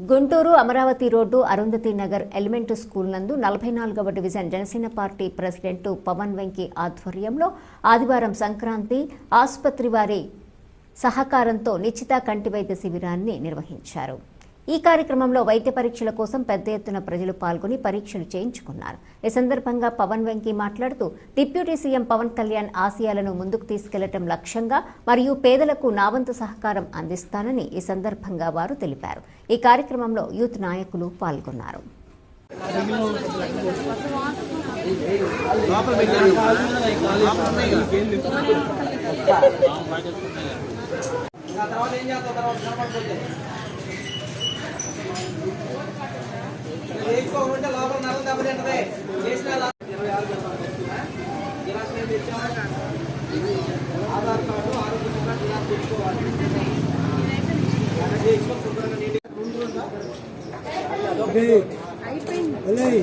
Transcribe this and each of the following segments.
Guntur Amaravati road Arundhati Nagar elementary school నందు నలభై నాలుగవ division Janasena party president Pavan Venki ఆధ్వర్యంలో ఆదివారం సంక్రాంతి ఆసుపత్రి వారి సహకారంతో నిశ్చిత కంటి వైద్య శిబిరాన్ని నిర్వహించారు. ఈ కార్యక్రమంలో వైద్య పరీక్షల కోసం పెద్ద ఎత్తున ప్రజలు పాల్గొని పరీక్షలు చేయించుకున్నారు. ఈ సందర్భంగా పవన్ వెంకీ మాట్లాడుతూ డిప్యూటీ సీఎం పవన్ కళ్యాణ్ ఆశయాలను ముందుకు తీసుకెళ్ళటం లక్ష్యంగా మరియు పేదలకు నావంతు సహకారం అందిస్తానని ఈ సందర్భంగా వారు తెలిపారు. ఈ కార్యక్రమంలో యూత్ నాయకులు పాల్గొన్నారు. ఆ తర్వాత ఏం చేస్తావు తర్వాత కనపడిపోతే లోపల చేసిన ఇరవై ఆరు జిరాక్స్ ఆధార్ కార్డు ఆరోగ్య కార్డు జిరాక్స్ తెచ్చుకోవాలి శుభ్రంగా ముందు ఉందా?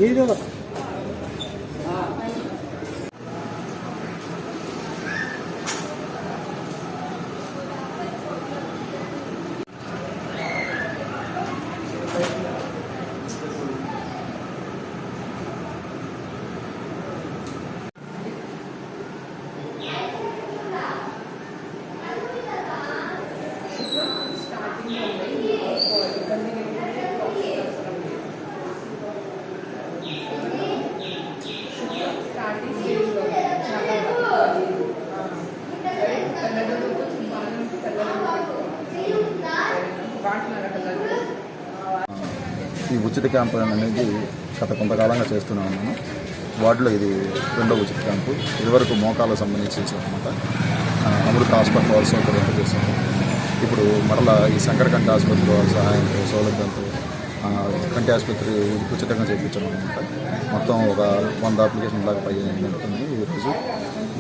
హీరో ఈ ఉచిత క్యాంపు అనేది గత కొంతకాలంగా చేస్తూనే ఉన్నాను వార్డులో ఇది రెండో ఉచిత క్యాంపు. ఇదివరకు మోకాలకు సంబంధించి అనమాట అమృత హాస్పిటల్ వాళ్ళ సౌకర్యం ఇప్పుడు మరలా ఈ శంకరకంఠ ఆసుపత్రి సహాయంతో సౌలభ్యంతో కంటి ఆసుపత్రి ఉచితంగా చేయించడం అనమాట మొత్తం ఒక వంద అప్లికేషన్ దాకా పై ఉంటుంది ఈరోజు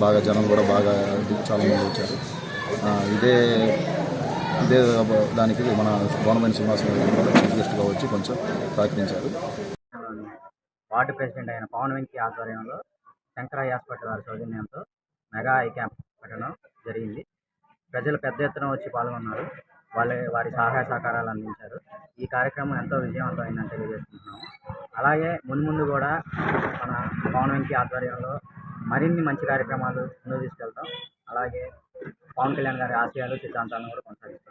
బాగా జనం కూడా బాగా చాలా మంది వచ్చారు. ఇదే ఇదే దానికి మన గవర్నమెంట్ సింహాసనం చీఫ్ గెస్ట్గా వచ్చి కొంచెం సహకరించారు. వార్డు ప్రెసిడెంట్ అయిన పవన్ వెంకీ ఆధ్వర్యంలో శంకరాయ హాస్పిటల్ వారి సౌజన్యంతో మెగా ఐ క్యాంప్ పెట్టడం జరిగింది. ప్రజలు పెద్ద ఎత్తున వచ్చి పాల్గొన్నారు. వాళ్ళ వారి సహాయ సహకారాలు అందించారు. ఈ కార్యక్రమం ఎంతో విజయవంతమైందని తెలియజేస్తున్నాము అలాగే మున్ముందు కూడా మన పవన్ వెంకీ ఆధ్వర్యంలో మరిన్ని మంచి కార్యక్రమాలు ముందుకు తీసుకెళ్తాం. అలాగే పవన్ కళ్యాణ్ గారి ఆశయాలు సిద్ధాంతాలను కూడా కొనసాగిస్తాం.